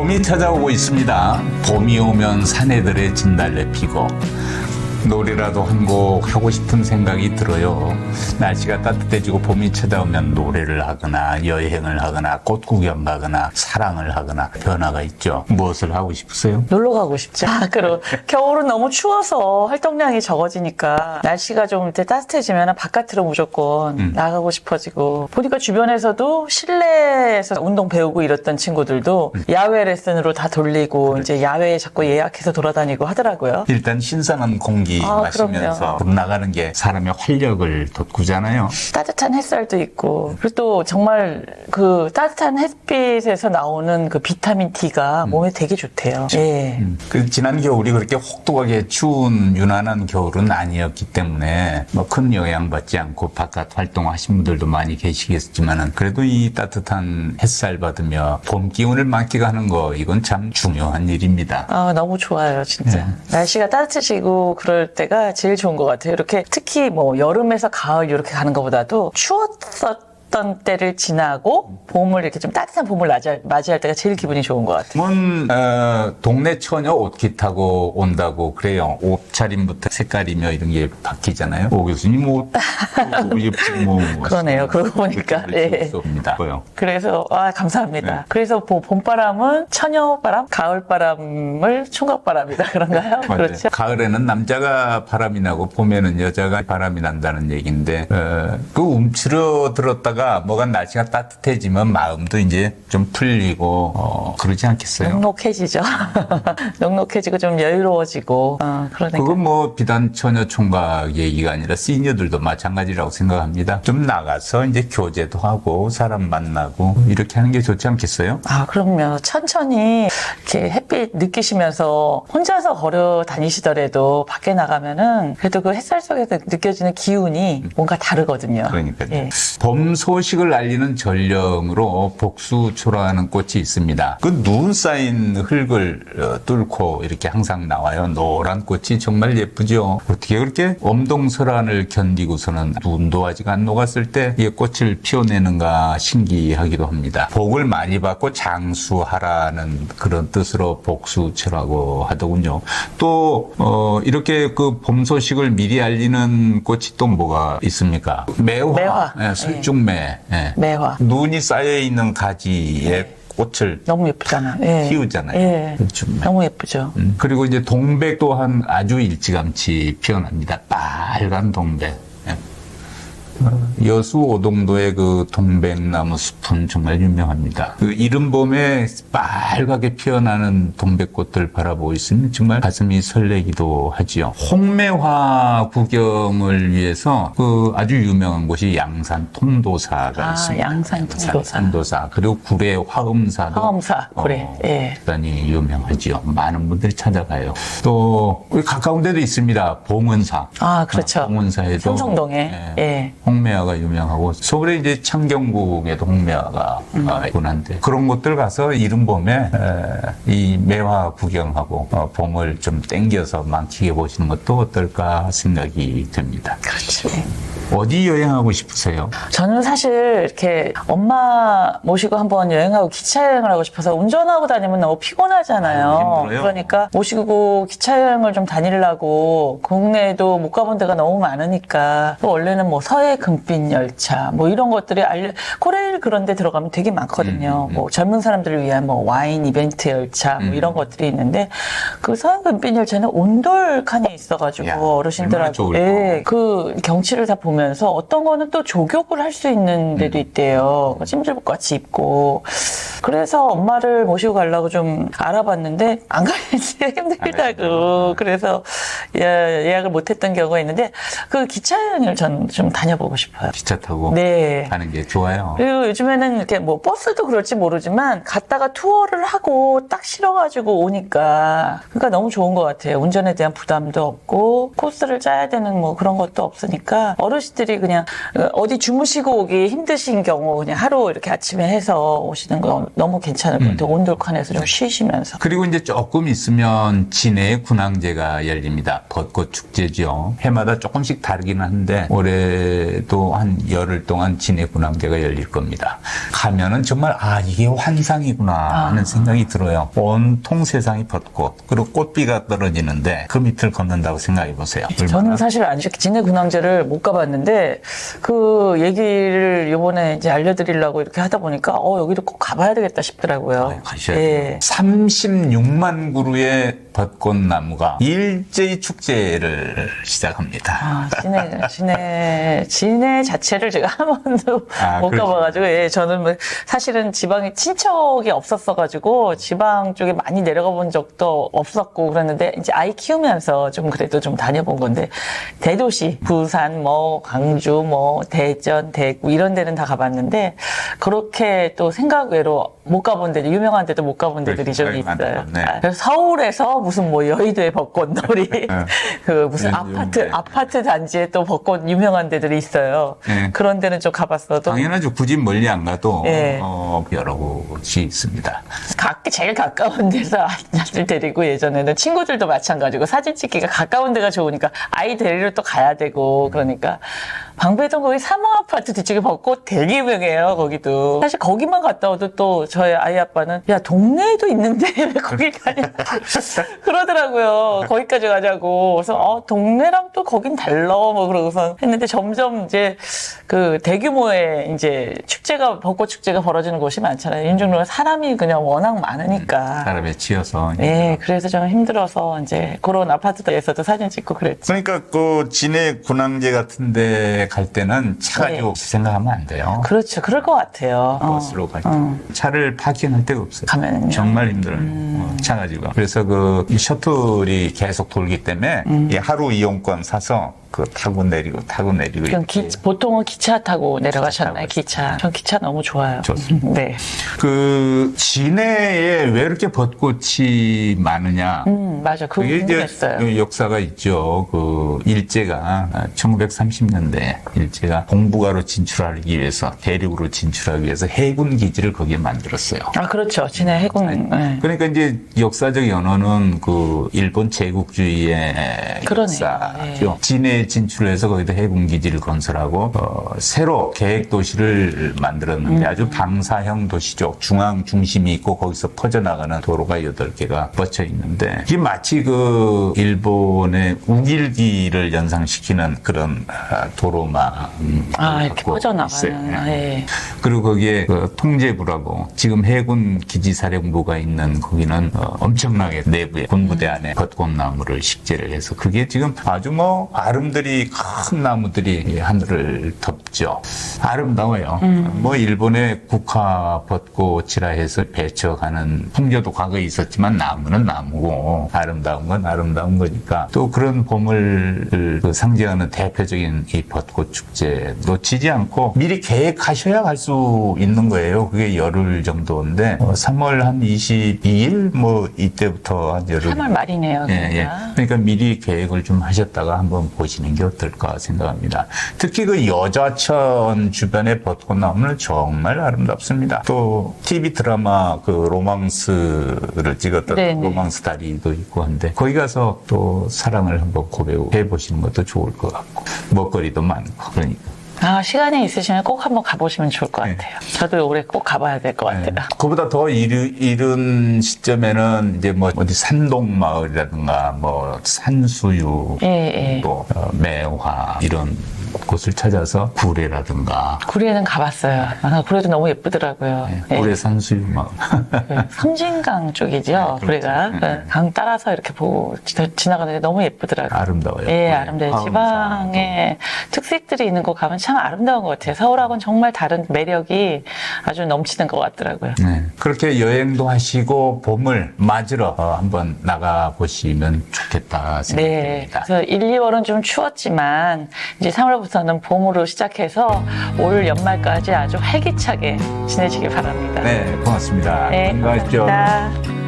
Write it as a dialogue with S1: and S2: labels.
S1: 봄이 찾아오고 있습니다. 봄이 오면 사내들의 진달래 피고 노래라도 한 곡 하고 싶은 생각이 들어요. 날씨가 따뜻해지고 봄이 찾아오면 노래를 하거나 여행을 하거나 꽃 구경 가거나 사랑을 하거나 변화가 있죠. 무엇을 하고 싶으세요?
S2: 놀러 가고 싶죠. 아, 그리고 겨울은 너무 추워서 활동량이 적어지니까 날씨가 좀 이렇게 따뜻해지면 바깥으로 무조건 나가고 싶어지고 보니까 주변에서도 실내에서 운동 배우고 이랬던 친구들도 야외 레슨으로 다 돌리고 이제 야외에 자꾸 예약해서 돌아다니고 하더라고요.
S1: 일단 신선한 공기
S2: 아,
S1: 마시면서 나가는 게 사람의 활력을 돋구잖아요.
S2: 따뜻한 햇살도 있고 그리고 또 정말 그 따뜻한 햇빛에서 나오는 그 비타민 D가 몸에 되게 좋대요. 예.
S1: 그 지난 겨울이 그렇게 혹독하게 추운 유난한 겨울은 아니었기 때문에 뭐 큰 영향받지 않고 바깥 활동하신 분들도 많이 계시겠지만은 그래도 이 따뜻한 햇살 받으며 봄 기운을 만끽하는 거 이건 참 중요한 일입니다.
S2: 아, 너무 좋아요, 진짜. 날씨가 따뜻해지고 그럴 때가 제일 좋은 것 같아요. 이렇게 특히 뭐 여름에서 가을 이렇게 가는 것보다도 추웠었 던 때를 지나고 봄을 이렇게 좀 따뜻한 봄을 맞이할, 맞이할 때가 제일 기분이 좋은 것 같아요.
S1: 문 어, 동네 처녀 옷깃 타고 온다고 그래요. 옷차림부터 색깔이며 이런 게 바뀌잖아요. 오 교수님 옷 이게 뭐
S2: 그러네요. 그러고 보니까. 예.
S1: 없습니다.
S2: 그래서 아 감사합니다.
S1: 네.
S2: 그래서 뭐 봄바람은 처녀바람, 가을바람을 총각바람이다 그런가요?
S1: 맞아요.
S2: 그렇죠.
S1: 가을에는 남자가 바람이 나고 봄에는 여자가 바람이 난다는 얘기인데 어, 그 움츠러 들었다가 뭐가 날씨가 따뜻해지면 마음도 이제 좀 풀리고 어, 그러지 않겠어요?
S2: 넉넉해지죠. 넉넉해지고 좀 여유로워지고 어, 그러니까.
S1: 그건 뭐 비단 처녀 총각 얘기가 아니라 시니어들도 마찬가지라고 생각합니다. 좀 나가서 이제 교제도 하고 사람 만나고 이렇게 하는 게 좋지 않겠어요?
S2: 아, 그럼요. 천천히 이렇게 햇빛 느끼시면서 혼자서 걸어 다니시더라도 밖에 나가면은 그래도 그 햇살 속에서 느껴지는 기운이 뭔가 다르거든요.
S1: 그러니까요.
S2: 예.
S1: 봄소 식을 알리는 전령으로 복수초라는 꽃이 있습니다. 그눈 쌓인 흙을 어, 뚫고 이렇게 항상 나와요. 노란 꽃이 정말 예쁘죠. 어떻게 그렇게 엄동설한을 견디고서는 눈도 아직 안 녹았을 때 이 꽃을 피워내는가 신기하기도 합니다. 복을 많이 받고 장수하라는 그런 뜻으로 복수초라고 하더군요. 또 어, 이렇게 그 봄 소식을 미리 알리는 꽃이 또 뭐가 있습니까? 매화,
S2: 매화.
S1: 예, 술중매. 예.
S2: 매화.
S1: 눈이 쌓여 있는 가지에 꽃을
S2: 너무 예쁘잖아요. 예.
S1: 피우잖아요.
S2: 예.
S1: 술중매.
S2: 너무 예쁘죠.
S1: 음, 그리고 이제 동백 또한 아주 일찌감치 피어납니다. 빨간 동백. 예. 여수 오동도의 그 동백나무 숲은 정말 유명합니다. 그 이른 봄에 빨갛게 피어나는 동백꽃들 바라보고 있으면 정말 가슴이 설레기도 하지요. 홍매화 구경을 위해서 그 아주 유명한 곳이 양산 통도사가
S2: 아,
S1: 있습니다.
S2: 양산 통도사.
S1: 통도사. 그리고 구례 화엄사도
S2: 화엄사, 구례.
S1: 어,
S2: 예.
S1: 대단히 유명하지요. 많은 분들이 찾아가요. 또 가까운 데도 있습니다. 봉은사.
S2: 아, 그렇죠.
S1: 봉은사에도
S2: 삼성동에. 예.
S1: 홍매화가 유명하고 서울에 이제 창경궁에도 홍매화가
S2: 음.
S1: 아, 있곤 한데 그런 곳들 가서 이른 봄에 에, 이 매화 구경하고 어, 봄을 좀 땡겨서 만끽해 보시는 것도 어떨까 생각이 듭니다.
S2: 그렇죠.
S1: 어디 여행하고 싶으세요?
S2: 저는 사실 이렇게 엄마 모시고 한번 여행하고 기차 여행을 하고 싶어서 운전하고 다니면 너무 피곤하잖아요.
S1: 아유.
S2: 그러니까 모시고 기차 여행을 좀 다니려고 국내에도 못 가본 데가 너무 많으니까 또 원래는 뭐 서해 금빛 열차 뭐 이런 것들이 알려 코레일 그런 데 들어가면 되게 많거든요.
S1: 음,
S2: 뭐 젊은 사람들을 위한 뭐 와인 이벤트 열차 뭐 이런 것들이 있는데 그 서해 금빛 열차는 온돌 칸에 있어 가지고
S1: 야, 얼마나
S2: 어르신들하고. 예, 그 경치를 다 보면서 어떤 거는 또 조격을 할 수 있는 데도
S1: 음.
S2: 있대요. 찜질복 같이 입고. 그래서 엄마를 모시고 가려고 좀 알아봤는데 안 가야지 힘들다고. 그래서 예- 예약을 못했던 경우가 있는데 그 기차 여행을 전 좀 다녀보고 싶어요.
S1: 기차 타고
S2: 네.
S1: 가는 게 좋아요.
S2: 그리고 요즘에는 이렇게 뭐 버스도 그럴지 모르지만 갔다가 투어를 하고 딱 실어가지고 오니까 그러니까 너무 좋은 것 같아요. 운전에 대한 부담도 없고 코스를 짜야 되는 뭐 그런 것도 없으니까 어르신들이 그냥 어디 주무시고 오기 힘드신 경우 그냥 하루 이렇게 아침에 해서 오시는 거 너무 괜찮을 것 같아요. 온돌칸에서 좀 쉬시면서.
S1: 그리고 이제 조금 있으면 진해 군항제가 열립니다. 벚꽃 축제죠. 해마다 조금씩 다르기는 한데 올해 올해도 한 열흘 동안 진해 군함대가 열릴 겁니다. 가면은 정말 아 이게 환상이구나 하는 생각이 들어요. 온통 세상이 벚꽃 그리고 꽃비가 떨어지는데 그 밑을 걷는다고 생각해 보세요.
S2: 저는 사실 아직 진해 군항제를 못 가봤는데 그 얘기를 이번에 이제 알려드리려고 이렇게 하다 보니까 어 여기도 꼭 가봐야 되겠다 싶더라고요.
S1: 아, 가셔야
S2: 예.
S1: 돼요. 36만 그루의 벚꽃나무가 일제히 축제를 시작합니다.
S2: 아, 진해, 진해, 진해 자체를 제가 한 번도
S1: 아,
S2: 못
S1: 그렇죠.
S2: 가봐가지고, 예, 저는 뭐 사실은 지방에 친척이 없었어가지고, 지방 쪽에 많이 내려가 본 적도 없었고 그랬는데, 이제 아이 키우면서 좀 그래도 좀 다녀본 건데, 대도시, 부산, 뭐, 강주, 뭐, 대전, 대구, 이런 데는 다 가봤는데, 그렇게 또 생각 외로 top 못 가본 데도, 유명한 데도 못 가본 데들이 좀. 있어요.
S1: 네.
S2: 아, 그래서 서울에서 무슨 뭐 여의도의 벚꽃놀이, 그 무슨
S1: 네,
S2: 아파트,
S1: 네.
S2: 아파트 단지에 또 벚꽃 유명한 데들이 있어요.
S1: 네.
S2: 그런 데는 좀 가봤어도
S1: 당연하죠. 굳이 멀리 안 가도
S2: 예.
S1: 어, 여러 곳이 있습니다.
S2: 각 제일 가까운 데서 아이들 데리고 예전에는 친구들도 마찬가지고 사진 찍기가 가까운 데가 좋으니까 아이 데리러 또 가야 되고 그러니까 방배동 거기 삼호 아파트 뒤쪽에 벚꽃 되게 유명해요 거기도 사실 거기만 갔다 와도 또 저희 아이 아빠는 야 동네에도 있는데 왜 거길 가냐 그러더라고요 거기까지 가자고 그래서 어 동네랑 또 거긴 달라 뭐 그러고서 했는데 점점 이제 그 대규모의 이제 축제가 벚꽃 축제가 벌어지는 곳이 많잖아요 인중로가 사람이 그냥 워낙 많으니까
S1: 사람에 치여서
S2: 네, 그래서 좀 힘들어서 이제 그런 아파트에서도 사진 찍고 그랬죠.
S1: 그러니까 그 진해 군항제 같은데 갈 때는 차
S2: 네.
S1: 가지고 생각하면 안 돼요.
S2: 그렇죠. 그럴 것 같아요. 어,
S1: 버스로 갈 때.
S2: 어.
S1: 차를 파킹할 데가 없어요.
S2: 가면은요? 음.
S1: 정말 힘들어요. 어, 차 가지고. 그래서 그 셔틀이 계속 돌기 때문에
S2: 음.
S1: 이 하루 이용권 사서 그 타고 내리고 타고 내리고
S2: 그럼 기. 보통은 기차 타고 내려가셨나요?
S1: 기차.
S2: 전 기차 너무 좋아요.
S1: 좋습니다.
S2: 네.
S1: 그 진해에 왜 이렇게 벚꽃이 많으냐?
S2: 음, 맞아.
S1: 그게 이제
S2: 궁금했어요.
S1: 역사가 있죠. 그 일제가 1930년대 일제가 공부가로 진출하기 위해서 대륙으로 진출하기 위해서 해군 기지를 거기에 만들었어요.
S2: 아, 그렇죠. 진해 해군. 네.
S1: 그러니까 이제 역사적 연원은 그 일본 제국주의의
S2: 그러네요.
S1: 역사죠. 진해 에 진출해서 거기다 해군 기지를 건설하고 어, 새로 계획 도시를 만들었는데 아주 방사형 도시죠. 중앙 중심이 있고 거기서 퍼져나가는 도로가 여덟 개가 뻗쳐 있는데 이게 마치 그 일본의 우길기를 연상시키는 그런 아, 도로망
S2: 아, 이렇게 퍼져나가는. 예.
S1: 그리고 거기에 그 통제부라고 지금 해군 기지사령부가 있는 거기는 어, 엄청나게 내부에 군부대 안에 벚꽃나무를 식재를 해서 그게 지금 아주 뭐 아름 드리 큰 나무들이 이 하늘을 덮죠. 아름다워요. 뭐 일본의 국화 벚꽃이라 해서 배척하는 풍조도 과거에 있었지만 나무는 나무고 아름다운 건 아름다운 거니까 또 그런 봄을 그 상징하는 대표적인 이 벚꽃 축제 놓치지 않고 미리 계획하셔야 갈 수 있는 거예요. 그게 열흘 정도인데 어, 3월 한 22일 뭐 이때부터 한 열흘
S2: 3월 말이네요.
S1: 예, 예.
S2: 그러니까.
S1: 그러니까 미리 계획을 좀 하셨다가 한번 보시는 게 어떨까 생각합니다. 특히 그 여자천 주변의 벚꽃나무는 정말 아름답습니다. 또 TV 드라마 그 로망스를 찍었던
S2: 네네.
S1: 로망스 다리도 있고 한데 거기 가서 또 사랑을 한번 고백해 보시는 것도 좋을 것 같고 먹거리도 많고 그러니까.
S2: 아, 시간이 있으시면 꼭 한번 가보시면 좋을 것
S1: 네.
S2: 같아요. 저도 올해 꼭 가봐야 될 것 같아요.
S1: 그보다 더 이르, 이른 시점에는 이제 뭐 어디 산동 마을이라든가 뭐 산수유
S2: 예, 예.
S1: 또 어, 매화 이런 곳을 찾아서 구례라든가
S2: 구리에는 가봤어요. 아, 구리도 너무 예쁘더라고요. 예.
S1: 구례 산수유 마을
S2: 그 섬진강 쪽이죠.
S1: 네, 그렇죠.
S2: 그강 따라서 이렇게 보고 지- 지나가는데 너무 예쁘더라고요.
S1: 아름다워요.
S2: 예. 아름다워요. 지방에 특색들이 있는 곳 가면 참 아름다운 것 같아요. 서울하고는 정말 다른 매력이 아주 넘치는 것 같더라고요.
S1: 네. 그렇게 여행도 하시고 봄을 맞으러 어, 한번 나가 보시면 좋겠다
S2: 네.
S1: 생각됩니다.
S2: 그래서 1, 2월은 좀 추웠지만 이제 3 월부터는 봄으로 시작해서 올 연말까지 아주 활기차게 지내시길 바랍니다.
S1: 네, 고맙습니다.
S2: 네,
S1: 건강하십시오.
S2: 감사합니다.